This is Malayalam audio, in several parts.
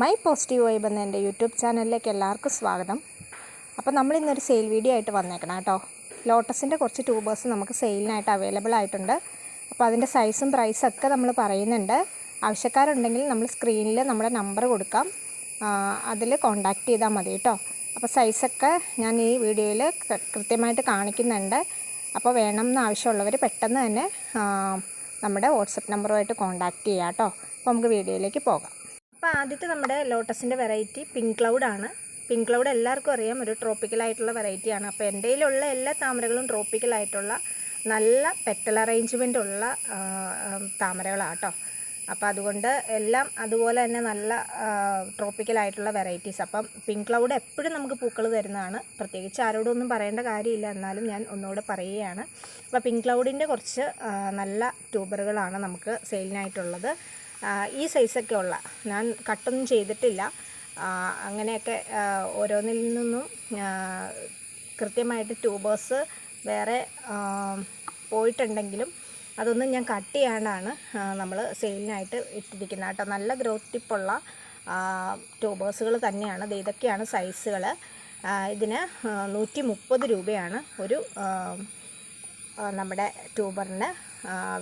മൈ പോസിറ്റീവ് വൈബ് എന്ന എന്റെ യൂട്യൂബ് ചാനലിലേക്ക് എല്ലാവർക്കും സ്വാഗതം. അപ്പോൾ നമ്മൾ ഇന്നൊരു സെയിൽ വീഡിയോ ആയിട്ട് വന്നേക്കണം കേട്ടോ. ലോട്ടസിന്റെ കുറച്ച് ട്യൂബേഴ്സ് നമുക്ക് സെയിലിനായിട്ട് അവൈലബിൾ ആയിട്ടുണ്ട്. അപ്പോൾ അതിന്റെ സൈസും പ്രൈസും ഒക്കെ നമ്മൾ പറയുന്നുണ്ട്. ആവശ്യക്കാരുണ്ടെങ്കിൽ നമ്മൾ സ്ക്രീനിൽ നമ്മുടെ നമ്പർ കൊടുക്കാം. അതിൽ കോൺടാക്റ്റ് ചെയ്താൽ മതി കേട്ടോ. അപ്പോൾ സൈസൊക്കെ ഞാൻ ഈ വീഡിയോയിൽ കൃത്യമായിട്ട് കാണിക്കുന്നുണ്ട്. അപ്പോൾ വേണം എന്ന് ആവശ്യമുള്ളവർ പെട്ടെന്ന് തന്നെ നമ്മുടെ വാട്സപ്പ് നമ്പറുമായിട്ട് കോൺടാക്റ്റ് ചെയ്യാം കേട്ടോ. അപ്പോൾ നമുക്ക് വീഡിയോയിലേക്ക് പോകാം. അപ്പോൾ ആദ്യത്തെ നമ്മുടെ ലോട്ടസിന്റെ വെറൈറ്റി പിങ്ക് ക്ലൗഡാണ് പിങ്ക് ക്ലൗഡ് എല്ലാവർക്കും അറിയാം ഒരു ട്രോപ്പിക്കലായിട്ടുള്ള വെറൈറ്റിയാണ് അപ്പോൾ എന്റെ കയ്യിലുള്ള എല്ലാ താമരകളും ട്രോപ്പിക്കലായിട്ടുള്ള നല്ല പെറ്റൽ അറേഞ്ച്മെന്റ് ഉള്ള താമരകളാട്ടോ അപ്പോൾ അതുകൊണ്ട് എല്ലാം അതുപോലെ തന്നെ നല്ല ട്രോപ്പിക്കലായിട്ടുള്ള വെറൈറ്റീസ് അപ്പം പിങ്ക് ക്ലൗഡ് എപ്പോഴും നമുക്ക് പൂക്കൾ തരുന്നതാണ്. പ്രത്യേകിച്ച് ആരോടും ഒന്നും പറയേണ്ട കാര്യമില്ല. എന്നാലും ഞാൻ ഒന്നുകൂടെ പറയുകയാണ്. അപ്പോൾ പിങ്ക് ക്ലൗഡിന്റെ കുറച്ച് നല്ല ട്യൂബറുകളാണ് നമുക്ക് സെയിലിനായിട്ടുള്ളത്. ഈ സൈസൊക്കെ ഉള്ള. ഞാൻ കട്ടൊന്നും ചെയ്തിട്ടില്ല. അങ്ങനെയൊക്കെ ഓരോന്നിൽ നിന്നും കൃത്യമായിട്ട് ട്യൂബേഴ്സ് വേറെ പോയിട്ടുണ്ടെങ്കിലും അതൊന്നും ഞാൻ കട്ട് ചെയ്യാണ്ടാണ് നമ്മൾ സെയിലിനായിട്ട് ഇട്ടിരിക്കുന്നത് കേട്ടോ. നല്ല ഗ്രോത്ത് ടിപ്പുള്ള ട്യൂബേഴ്സുകൾ തന്നെയാണ്. ഇതൊക്കെയാണ് സൈസുകൾ ഇതിന് നൂറ്റി മുപ്പത് രൂപയാണ് ഒരു നമ്മുടെ ട്യൂബറിന്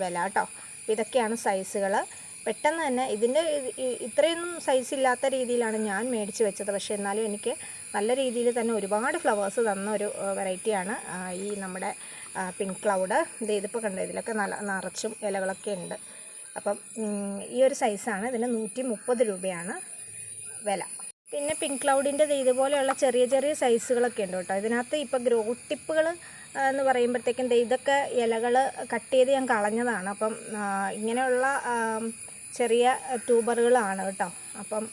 വില കേട്ടോ. ഇതൊക്കെയാണ് സൈസുകൾ പെട്ടെന്ന് തന്നെ ഇതിന്റെ ഇത് ഇത്രയൊന്നും സൈസ് ഇല്ലാത്ത രീതിയിലാണ് ഞാൻ മേടിച്ച് വെച്ചത്. പക്ഷേ എന്നാലും എനിക്ക് നല്ല രീതിയിൽ തന്നെ ഒരുപാട് ഫ്ലവേഴ്സ് തന്ന ഒരു വെറൈറ്റിയാണ് ഈ നമ്മുടെ പിങ്ക് ക്ലൗഡ് ഇത് ഇതിപ്പോൾ കണ്ടോ? ഇതിലൊക്കെ നല്ല നിറച്ചും ഇലകളൊക്കെ ഉണ്ട്. അപ്പം ഈ ഒരു സൈസാണ് ഇതിന് നൂറ്റി മുപ്പത് രൂപയാണ് വില. പിന്നെ പിങ്ക് ക്ലൗഡിന്റെ ഇതുപോലെയുള്ള ചെറിയ ചെറിയ സൈസുകളൊക്കെ ഉണ്ട് കേട്ടോ. ഇതിനകത്ത് ഇപ്പോൾ ഗ്രോ ടിപ്പുകൾ എന്ന് പറയുമ്പോഴത്തേക്കും ഇതൊക്കെ ഇലകൾ കട്ട് ചെയ്ത് ഞാൻ കളഞ്ഞതാണ്. അപ്പം ഇങ്ങനെയുള്ള ചെറിയ ട്യൂബറുകളാണ് കേട്ടോ. അപ്പം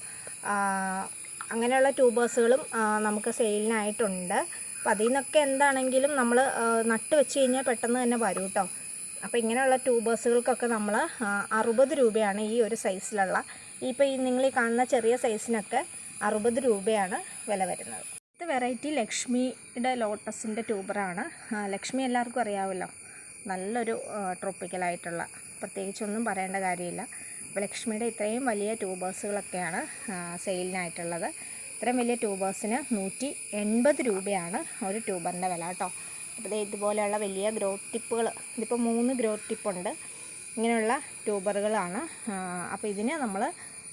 അങ്ങനെയുള്ള ട്യൂബേഴ്സുകളും നമുക്ക് സെയിലിനായിട്ടുണ്ട്. അപ്പം അതിൽ നിന്നൊക്കെ എന്താണെങ്കിലും നമ്മൾ നട്ട് വെച്ച് കഴിഞ്ഞാൽ പെട്ടെന്ന് തന്നെ വരും കേട്ടോ. അപ്പം ഇങ്ങനെയുള്ള ട്യൂബേഴ്സുകൾക്കൊക്കെ നമ്മൾ അറുപത് രൂപയാണ് ഈ ഒരു സൈസിലുള്ള. ഇപ്പോൾ ഈ നിങ്ങൾ ഈ കാണുന്ന ചെറിയ സൈസിനൊക്കെ അറുപത് രൂപയാണ് വില വരുന്നത്. ഇത് വെറൈറ്റി ലക്ഷ്മിയുടെ ലോട്ടസിന്റെ ട്യൂബറാണ്. ലക്ഷ്മി എല്ലാവർക്കും അറിയാമല്ലോ. നല്ലൊരു ട്രോപ്പിക്കലായിട്ടുള്ള. പ്രത്യേകിച്ചൊന്നും പറയേണ്ട കാര്യമില്ല. ലക്ഷ്മിയുടെ ഇത്രയും വലിയ ട്യൂബേഴ്സുകളൊക്കെയാണ് സെയിലിനായിട്ടുള്ളത്. ഇത്രയും വലിയ ട്യൂബേഴ്സിന് നൂറ്റി എൺപത് രൂപയാണ് ഒരു ട്യൂബറിന്റെ വില കേട്ടോ. അപ്പോൾ ഇതുപോലെയുള്ള വലിയ ഗ്രോത്ത് ടിപ്പുകൾ ഇതിപ്പോൾ മൂന്ന് ഗ്രോത്ത് ടിപ്പുണ്ട്. ഇങ്ങനെയുള്ള ട്യൂബറുകളാണ് അപ്പോൾ ഇതിന് നമ്മൾ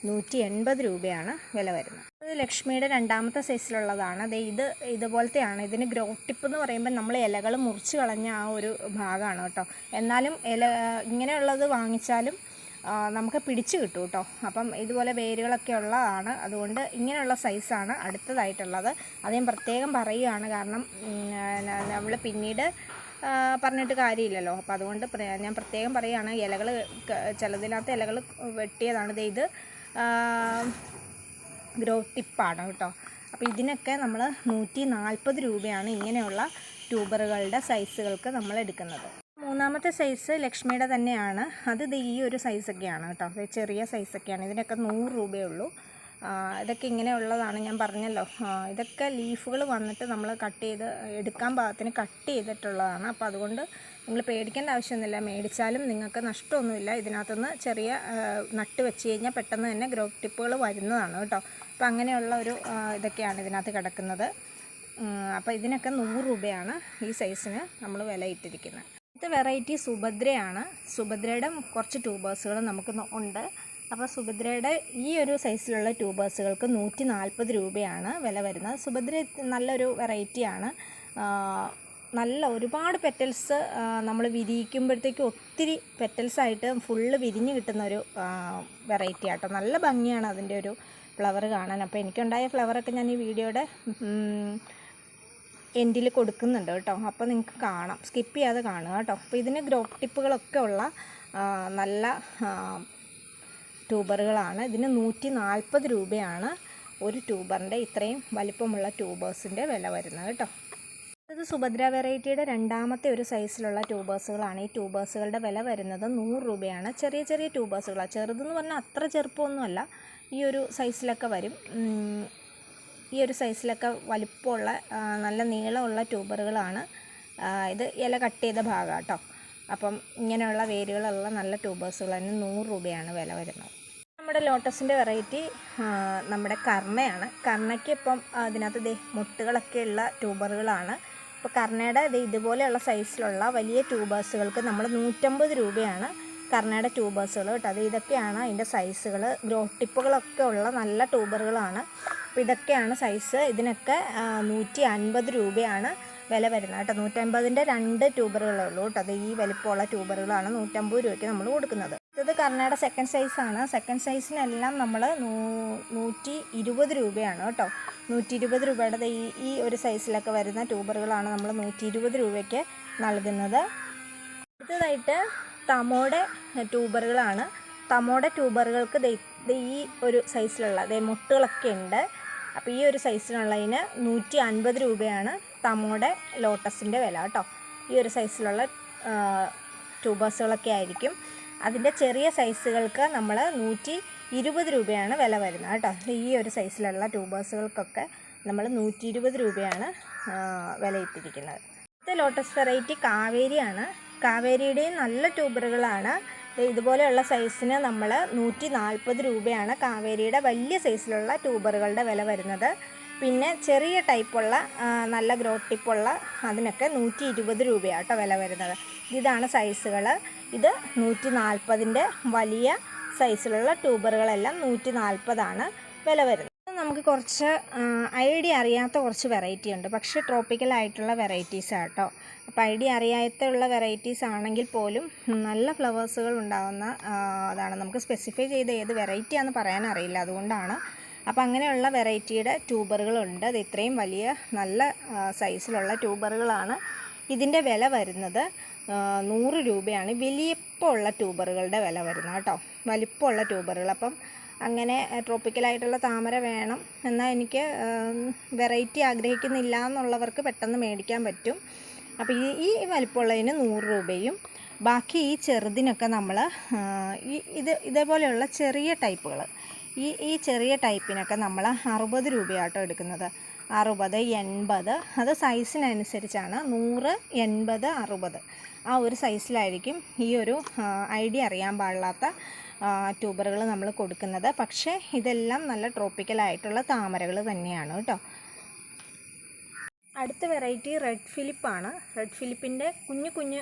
നൂറ്റി എൺപത് രൂപയാണ് വില വരുന്നത്. ഇത് ലക്ഷ്മിയുടെ രണ്ടാമത്തെ സൈസിലുള്ളതാണ്. ദേ ഇത് ഇതുപോലത്തെയാണ്. ഇതിന് ഗ്രോ ടിപ്പ് എന്ന് പറയുമ്പോൾ നമ്മൾ ഇലകൾ മുറിച്ച് കളഞ്ഞ ആ ഒരു ഭാഗമാണ് കേട്ടോ. എന്നാലും ഇല ഇങ്ങനെയുള്ളത് വാങ്ങിച്ചാലും നമുക്ക് പിടിച്ചു കിട്ടും കേട്ടോ അപ്പം ഇതുപോലെ വേരുകളൊക്കെ ഉള്ളതാണ്. അതുകൊണ്ട് ഇങ്ങനെയുള്ള സൈസാണ് അടുത്തതായിട്ടുള്ളത്. അത് പ്രത്യേകം പറയുകയാണ് കാരണം നമ്മൾ പിന്നീട് പറഞ്ഞിട്ട് കാര്യമില്ലല്ലോ. അപ്പോൾ അതുകൊണ്ട് ഞാൻ പ്രത്യേകം പറയുകയാണ് ഇലകൾ ചിലതിനകത്ത് ഇലകൾ വെട്ടിയതാണ്. ഇത് ഗ്രോ ടിപ്പാണ് കേട്ടോ അപ്പോൾ ഇതിനൊക്കെ നമ്മൾ നൂറ്റി നാൽപ്പത് രൂപയാണ് ഇങ്ങനെയുള്ള ട്യൂബറുകളുടെ സൈസുകൾക്ക് നമ്മൾ എടുക്കുന്നത് മൂന്നാമത്തെ സൈസ് ലക്ഷ്മിയുടെ തന്നെയാണ്. അത് ദേ ഈ ഒരു സൈസൊക്കെയാണ് കേട്ടോ. ഇത് ചെറിയ സൈസൊക്കെയാണ് ഇതിനൊക്കെ നൂറ് രൂപയേ ഉള്ളൂ. ഇതൊക്കെ ഇങ്ങനെയുള്ളതാണ് ഞാൻ പറഞ്ഞല്ലോ. ഇതൊക്കെ ലീഫുകൾ വന്നിട്ട് നമ്മൾ കട്ട് ചെയ്ത് എടുക്കാൻ പാകത്തിന് കട്ട് ചെയ്തിട്ടുള്ളതാണ്. അപ്പോൾ അതുകൊണ്ട് നിങ്ങൾ പേടിക്കേണ്ട ആവശ്യമൊന്നുമില്ല. മേടിച്ചാലും നിങ്ങൾക്ക് നഷ്ടമൊന്നുമില്ല. ഇതിനകത്തുനിന്ന് ചെറിയ നട്ട് വെച്ച് കഴിഞ്ഞാൽ പെട്ടെന്ന് തന്നെ ഗ്രോ ടിപ്പുകൾ വരുന്നതാണ് കേട്ടോ. അപ്പോൾ അങ്ങനെയുള്ള ഒരു ഇതൊക്കെയാണ് ഇതിനകത്ത് കിടക്കുന്നത്. അപ്പോൾ ഇതിനൊക്കെ നൂറ് രൂപയാണ് ഈ സൈസിന് നമ്മൾ വില ഇട്ടിരിക്കുന്നത്. ഇത് വെറൈറ്റി സുഭദ്രയാണ്. സുഭദ്രയുടെ കുറച്ച് ട്യൂബേഴ്സുകൾ നമുക്ക് ഉണ്ട്. അപ്പോൾ സുഭദ്രയുടെ ഈ ഒരു സൈസിലുള്ള ട്യൂബേഴ്സുകൾക്ക് നൂറ്റി നാൽപ്പത് രൂപയാണ് വില വരുന്നത്. സുഭദ്ര നല്ലൊരു വെറൈറ്റിയാണ്. നല്ല ഒരുപാട് പെറ്റൽസ് നമ്മൾ വിരിയിക്കുമ്പോഴത്തേക്കും ഒത്തിരി പെറ്റൽസായിട്ട് ഫുള്ള് വിരിഞ്ഞ് കിട്ടുന്ന ഒരു വെറൈറ്റി ആട്ടോ നല്ല ഭംഗിയാണ് അതിന്റെ ഒരു ഫ്ലവർ കാണാൻ. അപ്പോൾ എനിക്കുണ്ടായ ഫ്ലവറൊക്കെ ഞാൻ ഈ വീഡിയോയുടെ എൻഡിൽ കൊടുക്കുന്നുണ്ട് കേട്ടോ. അപ്പോൾ നിങ്ങൾക്ക് കാണാം. സ്കിപ്പ് ചെയ്യാതെ കാണുക കേട്ടോ. അപ്പോൾ ഇതിന് ഗ്രോ ടിപ്പുകളൊക്കെ ഉള്ള നല്ല ട്യൂബറുകളാണ് ഇതിന് നൂറ്റി നാൽപ്പത് രൂപയാണ് ഒരു ട്യൂബറിന്റെ ഇത്രയും വലിപ്പമുള്ള ട്യൂബേഴ്സിന്റെ വില വരുന്നത് കേട്ടോ. ഇത് സുഭദ്ര വെറൈറ്റിയുടെ രണ്ടാമത്തെ ഒരു സൈസിലുള്ള ട്യൂബേഴ്സുകളാണ് ഈ ട്യൂബേഴ്സുകളുടെ വില വരുന്നത് നൂറ് രൂപയാണ്. ചെറിയ ചെറിയ ട്യൂബേഴ്സുകളാണ് ചെറുതെന്ന് പറഞ്ഞാൽ അത്ര ചെറുപ്പമൊന്നുമല്ല. ഈ ഒരു സൈസിലൊക്കെ വരും. ഈ ഒരു സൈസിലൊക്കെ വലിപ്പമുള്ള നല്ല നീളമുള്ള ട്യൂബറുകളാണ്. ഇത് ഇല കട്ട് ചെയ്ത ഭാഗം കേട്ടോ അപ്പം ഇങ്ങനെയുള്ള വേരുകളുള്ള നല്ല ട്യൂബേഴ്സുകൾ തന്നെ നൂറ് രൂപയാണ് വില വരുന്നത്. നമ്മുടെ ലോട്ടസിന്റെ വെറൈറ്റി നമ്മുടെ കർണയാണ്. കർണയ്ക്ക് ഇപ്പം അതിനകത്ത് ദേ മുട്ടുകളൊക്കെ ഉള്ള ട്യൂബറുകളാണ്. ഇപ്പോൾ കർണയുടെ ഇത് ഇതുപോലെയുള്ള സൈസിലുള്ള വലിയ ട്യൂബേഴ്സുകൾക്ക് നമ്മൾ നൂറ്റമ്പത് രൂപയാണ് കർണയുടെ ട്യൂബേഴ്സുകൾ കേട്ടോ. അത് ഇതൊക്കെയാണ് അതിന്റെ സൈസുകൾ ഗ്രോ ടിപ്പുകളൊക്കെ ഉള്ള നല്ല ട്യൂബറുകളാണ്. അപ്പോൾ ഇതൊക്കെയാണ് സൈസ് ഇതിനൊക്കെ നൂറ്റി അൻപത് രൂപയാണ് വില വരുന്നത് കേട്ടോ. നൂറ്റമ്പതിന്റെ രണ്ട് ട്യൂബറുകളേ ഉള്ളൂ കേട്ടോ. അത് ഈ വലിപ്പമുള്ള ട്യൂബറുകളാണ് നൂറ്റമ്പത് രൂപയ്ക്ക് നമ്മൾ കൊടുക്കുന്നത്. ഇത് കർണയുടെ സെക്കൻഡ് സൈസാണ് സെക്കൻഡ് സൈസിനെല്ലാം നമ്മൾ നൂറ്റി ഇരുപത് രൂപയാണ് കേട്ടോ. നൂറ്റി ഇരുപത് രൂപയുടെ ഈ ഈ ഒരു സൈസിലൊക്കെ വരുന്ന ട്യൂബറുകളാണ് നമ്മൾ നൂറ്റി ഇരുപത് രൂപയ്ക്ക് നൽകുന്നത്. അടുത്തതായിട്ട് തമോടെ ട്യൂബറുകളാണ് തമോടെ ട്യൂബറുകൾക്ക് ഈ ഒരു സൈസിലുള്ള ദേ മുട്ടുകളൊക്കെ ഉണ്ട്. അപ്പോൾ ഈ ഒരു സൈസിനുള്ളതിന് നൂറ്റി അൻപത് രൂപയാണ് തമോടെ ലോട്ടസിന്റെ വില കേട്ടോ. ഈ ഒരു സൈസിലുള്ള ട്യൂബേഴ്സുകളൊക്കെ ആയിരിക്കും. അതിന്റെ ചെറിയ സൈസുകൾക്ക് നമ്മൾ നൂറ്റി ഇരുപത് രൂപയാണ് വില വരുന്നത് കേട്ടോ. ഈ ഒരു സൈസിലുള്ള ട്യൂബേഴ്സുകൾക്കൊക്കെ നമ്മൾ നൂറ്റി ഇരുപത് രൂപയാണ് വിലയിട്ടിരിക്കുന്നത് ഇത് ലോട്ടസ് വെറൈറ്റി കാവേരിയാണ്. കാവേരിയുടെയും നല്ല ട്യൂബറുകളാണ് ഇതുപോലെയുള്ള സൈസിന് നമ്മൾ നൂറ്റി നാൽപ്പത് രൂപയാണ് കാവേരിയുടെ വലിയ സൈസിലുള്ള ട്യൂബറുകളുടെ വില വരുന്നത്. പിന്നെ ചെറിയ ടൈപ്പുള്ള നല്ല ഗ്രോ ടിപ്പുള്ള അതിനൊക്കെ നൂറ്റി ഇരുപത് രൂപയാട്ടോ വില വരുന്നത്. ഇതാണ് സൈസുകൾ ഇത് നൂറ്റി നാൽപ്പതിന്റെ വലിയ സൈസിലുള്ള ട്യൂബറുകളെല്ലാം നൂറ്റി നാൽപ്പതാണ് വില വരുന്നത്. നമുക്ക് കുറച്ച് ഐഡിയ അറിയാത്ത കുറച്ച് വെറൈറ്റി ഉണ്ട്. പക്ഷേ ട്രോപ്പിക്കൽ ആയിട്ടുള്ള വെറൈറ്റീസ് കേട്ടോ അപ്പോൾ ഐഡിയ അറിയാത്തുള്ള വെറൈറ്റീസ് ആണെങ്കിൽ പോലും നല്ല ഫ്ലവേഴ്സുകൾ ഉണ്ടാകുന്ന അതാണ്. നമുക്ക് സ്പെസിഫൈ ചെയ്ത് ഏത് വെറൈറ്റിയാണെന്ന് പറയാൻ അറിയില്ല. അതുകൊണ്ടാണ്. അപ്പോൾ അങ്ങനെയുള്ള വെറൈറ്റിയുടെ ട്യൂബറുകളുണ്ട് അത് ഇത്രയും വലിയ നല്ല സൈസിലുള്ള ട്യൂബറുകളാണ് ഇതിന്റെ വില വരുന്നത് നൂറ് രൂപയാണ്. വലിപ്പമുള്ള ട്യൂബറുകളുടെ വില വരുന്നത് കേട്ടോ വലിപ്പമുള്ള ട്യൂബറുകൾ അപ്പം അങ്ങനെ ട്രോപ്പിക്കലായിട്ടുള്ള താമര വേണം. എന്നാൽ എനിക്ക് വെറൈറ്റി ആഗ്രഹിക്കുന്നില്ല എന്നുള്ളവർക്ക് പെട്ടെന്ന് മേടിക്കാൻ പറ്റും. അപ്പോൾ ഈ ഈ വലിപ്പമുള്ളതിന് നൂറ് രൂപയും ബാക്കി ഈ ചെറുതിനൊക്കെ നമ്മൾ ഈ ഇത് ഇതേപോലെയുള്ള ചെറിയ ടൈപ്പുകൾ ഈ ഈ ചെറിയ ടൈപ്പിനൊക്കെ നമ്മൾ അറുപത് രൂപയാട്ടോ എടുക്കുന്നത്. അറുപത് എൺപത് അത് സൈസിനനുസരിച്ചാണ്. നൂറ് എൺപത് അറുപത്. ആ ഒരു സൈസിലായിരിക്കും ഈ ഒരു ഐഡിയ അറിയാൻ പാടില്ലാത്ത ട്യൂബറുകൾ നമ്മൾ കൊടുക്കുന്നത്. പക്ഷേ ഇതെല്ലാം നല്ല ട്രോപ്പിക്കലായിട്ടുള്ള താമരകൾ തന്നെയാണ് കേട്ടോ. അടുത്ത വെറൈറ്റി റെഡ് ഫിലിപ്പാണ് റെഡ് ഫിലിപ്പിന്റെ കുഞ്ഞു കുഞ്ഞു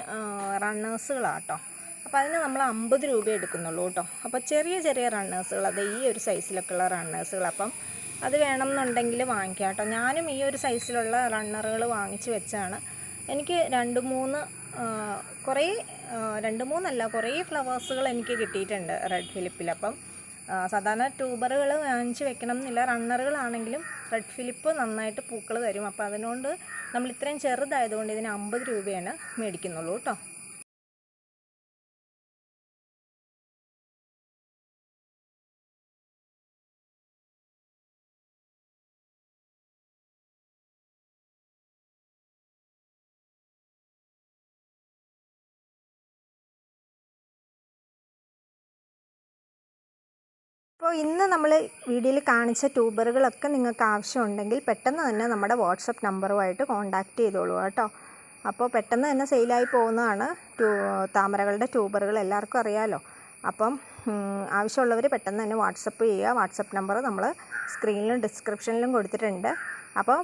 റണ്ണേഴ്സുകളാണ് കേട്ടോ. അപ്പോൾ അതിന് നമ്മൾ അമ്പത് രൂപ എടുക്കുന്നുള്ളൂ കേട്ടോ. അപ്പോൾ ചെറിയ ചെറിയ റണ്ണേഴ്സുകൾ അത് ഈ ഒരു സൈസിലൊക്കെ ഉള്ള റണ്ണേഴ്സുകൾ അപ്പം അത് വേണമെന്നുണ്ടെങ്കിൽ വാങ്ങിക്കാം കേട്ടോ. ഞാനും ഈ ഒരു സൈസിലുള്ള റണ്ണറുകൾ വാങ്ങിച്ച് വെച്ചാണ്. എനിക്ക് രണ്ട് മൂന്ന് കുറേ രണ്ട് മൂന്നല്ല കുറേ ഫ്ലവേഴ്സുകൾ എനിക്ക് കിട്ടിയിട്ടുണ്ട് റെഡ് ഫിലിപ്പിൽ അപ്പം സാധാരണ ട്യൂബറുകൾ വാങ്ങിച്ച് വെക്കണം എന്നില്ല റണ്ണറുകളാണെങ്കിലും റെഡ് ഫിലിപ്പ് നന്നായിട്ട് പൂക്കൾ തരും. അപ്പോൾ അതിനോണ്ട് നമ്മൾ ഇത്രയും ചെറുതായതുകൊണ്ട് ഇതിന് അമ്പത് രൂപയാണ് മേടിക്കുന്നുള്ളൂ കേട്ടോ. അപ്പോൾ ഇന്ന് നമ്മൾ വീഡിയോയിൽ കാണിച്ച ട്യൂബറുകളൊക്കെ നിങ്ങൾക്ക് ആവശ്യമുണ്ടെങ്കിൽ പെട്ടെന്ന് തന്നെ നമ്മുടെ വാട്സപ്പ് നമ്പറുമായിട്ട് കോൺടാക്റ്റ് ചെയ്തോളൂ കേട്ടോ. അപ്പോൾ പെട്ടെന്ന് തന്നെ സെയിലായി പോകുന്നതാണ് ട്യൂ താമരകളുടെ ട്യൂബറുകൾ എല്ലാവർക്കും അറിയാമല്ലോ അപ്പം ആവശ്യമുള്ളവർ പെട്ടെന്ന് തന്നെ വാട്സപ്പ് ചെയ്യുക. വാട്സപ്പ് നമ്പർ നമ്മൾ സ്ക്രീനിലും ഡിസ്ക്രിപ്ഷനിലും കൊടുത്തിട്ടുണ്ട്. അപ്പോൾ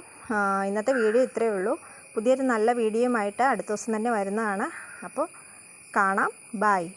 ഇന്നത്തെ വീഡിയോ ഇത്രയേ ഉള്ളൂ. പുതിയൊരു നല്ല വീഡിയോ ആയിട്ട് അടുത്ത ദിവസം തന്നെ വരുന്നതാണ്. അപ്പോൾ കാണാം. ബായ്